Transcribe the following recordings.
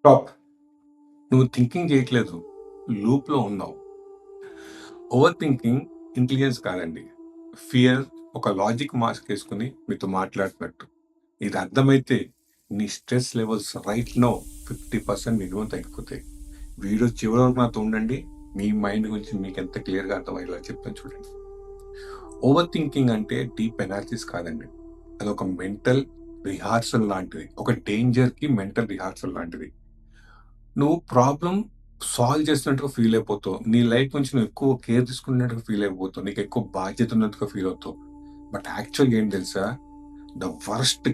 Stop నువ్వు thinking చేయట్లేదు. లూప్లో ఉన్నావు. ఓవర్ థింకింగ్ ఇంటెలిజెన్స్ కాదండి. ఫియర్ ఒక లాజిక్ మాస్క్ వేసుకుని మీతో మాట్లాడుతున్నట్టు. ఇది అర్థమైతే నీ stress levels right now fifty percent minimum తగ్గిపోతాయి వీడియో చివరి వరకు నాతో ఉండండి. మీ మైండ్ గురించి మీకు ఎంత క్లియర్గా అర్థమయ్యేలా చెప్తాను చూడండి. ఓవర్ థింకింగ్ అంటే డీప్ ఎనాలిసిస్ కాదండి. అది ఒక మెంటల్ రిహార్సల్ లాంటిది. ఒక డేంజర్కి మెంటల్ రిహార్సల్ లాంటిది. నువ్వు ప్రాబ్లం సాల్వ్ చేస్తున్నట్టుగా ఫీల్ అయిపోతావు. నీ లైఫ్ నుంచి నువ్వు ఎక్కువ కేర్ తీసుకున్నట్టుగా ఫీల్ అయిపోతావు. నీకు ఎక్కువ బాధ్యత ఉన్నట్టుగా ఫీల్ అవుతావు. బట్ యాక్చువల్గా ఏం తెలుసా? The worst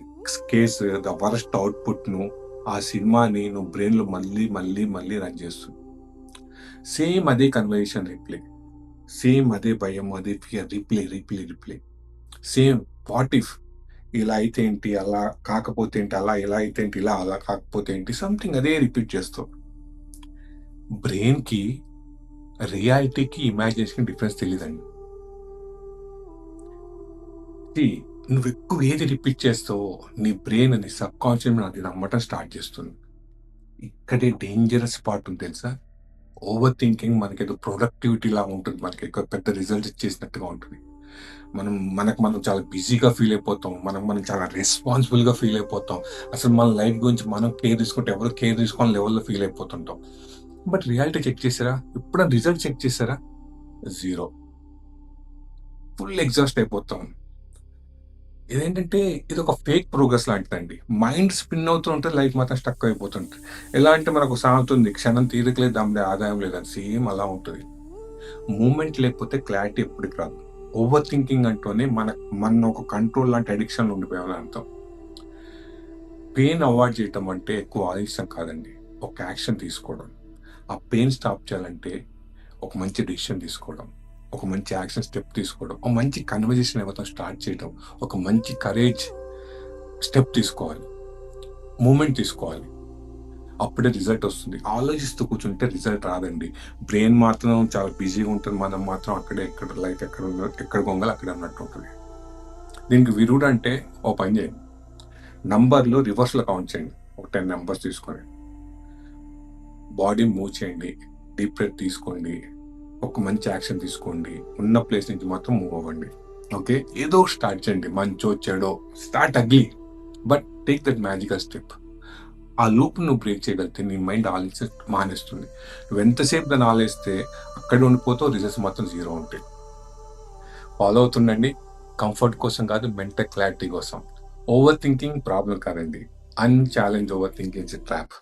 case the worst అవుట్పుట్ను ఆ సినిమాని నువ్వు బ్రెయిన్లో మళ్ళీ మళ్ళీ మళ్ళీ రన్ చేస్తుంది సేమ్ అదే కన్వర్జేషన్ రిప్లే సేమ్ అదే భయం అదే fear replay replay replay same what if ఇలా అయితే ఏంటి అలా కాకపోతే ఏంటి అలా ఇలా అయితే ఏంటి ఇలా అలా కాకపోతే ఏంటి సంథింగ్ అదే రిపీట్ చేస్తావు బ్రెయిన్కి రియాలిటీకి ఇమాజినేషన్కి డిఫరెన్స్ తెలియదండి నువ్వు ఎక్కువ ఏది రిపీట్ చేస్తావో నీ బ్రెయిన్ అని సబ్ కాన్షియస్ అది నమ్మటం స్టార్ట్ చేస్తుంది. ఇక్కడే డేంజరస్ పార్ట్ ఉంది తెలుసా? ఓవర్ థింకింగ్ మనకి ఏదో ప్రొడక్టివిటీ లాగా ఉంటుంది మనకి ఎక్కువ పెద్ద రిజల్ట్ ఇచ్చేసినట్టుగా ఉంటుంది. మనం మనకు మనం చాలా బిజీగా ఫీల్ అయిపోతాం. మనం మనం చాలా రెస్పాన్సిబుల్గా ఫీల్ అయిపోతాం. అసలు మన లైఫ్ గురించి మనం కేర్ తీసుకుంటే ఎవరు కేర్ తీసుకోని లెవెల్లో ఫీల్ అయిపోతుంటాం. బట్ రియాలిటీ చెక్ చేశారా ఎప్పుడైనా రిజల్ట్ చెక్ చేశారా జీరో ఫుల్ ఎగ్జాస్ట్ అయిపోతాం. ఇదేంటంటే ఇది ఒక ఫేక్ ప్రోగ్రెస్ లాంటిదండి. మైండ్ స్పిన్ అవుతూ ఉంటే లైఫ్ మాత్రం స్టక్ అయిపోతుంటుంది. ఎలా అంటే మనకు సాగుతుంది ఉంది క్షణం తీరకలేదు దాని ఆదాయం లేదని. సేమ్ అలా ఉంటుంది. మూమెంట్ లేకపోతే క్లారిటీ ఎప్పటికి రాదు. ఓవర్ థింకింగ్ అంటూనే మన మన ఒక కంట్రోల్ లాంటి అడిక్షన్లు ఉండిపోయామని అర్థం. పెయిన్ అవాయిడ్ చేయటం అంటే ఎక్కువ ఆలస్యం కాదండి. ఒక యాక్షన్ తీసుకోవడం. ఆ పెయిన్ స్టాప్ చేయాలంటే ఒక మంచి డిసిషన్ తీసుకోవడం. ఒక మంచి యాక్షన్ స్టెప్ తీసుకోవడం. ఒక మంచి కన్వర్జేషన్ ఎవరితో స్టార్ట్ చేయడం ఒక మంచి కరేజ్ స్టెప్ తీసుకోవాలి. మూమెంట్ తీసుకోవాలి. అప్పుడే రిజల్ట్ వస్తుంది. ఆలోచిస్తూ కూర్చుంటే రిజల్ట్ రాదండి. బ్రెయిన్ మాత్రం చాలా బిజీగా ఉంటుంది. మనం మాత్రం అక్కడే ఎక్కడ లైఫ్ ఎక్కడ ఎక్కడ గొంగలు అక్కడ అన్నట్టు ఉంటుంది. దీనికి విరుడు అంటే ఓ పని చేయండి. నంబర్లు రివర్స్లో కౌంట్ చేయండి. ఒక టెన్ నెంబర్స్ తీసుకొని. బాడీ మూవ్ చేయండి. డీప్ బ్రెత్ తీసుకోండి. ఒక మంచి యాక్షన్ తీసుకోండి. ఉన్న ప్లేస్ నుంచి మాత్రం మూవ్ అవ్వండి. ఓకే? ఏదో స్టార్ట్ చేయండి. మంచో చెడో. Start ugly. But take that magical step. ఆ లూప్ నువ్వు బ్రేక్ చేయగలిగితే నీ మైండ్ ఆలోచన మానేస్తుంది. నువ్వు ఎంతసేపు దాన్ని ఆలోచిస్తే అక్కడ ఉండిపోతావు రిజల్ట్స్ మాత్రం జీరో ఉంటాయి. ఫాలో అవుతుండండి. కంఫర్ట్ కోసం కాదు మెంటల్ క్లారిటీ కోసం. ఓవర్ థింకింగ్ ప్రాబ్లం కాదండి. Unchallenged over thinking is trap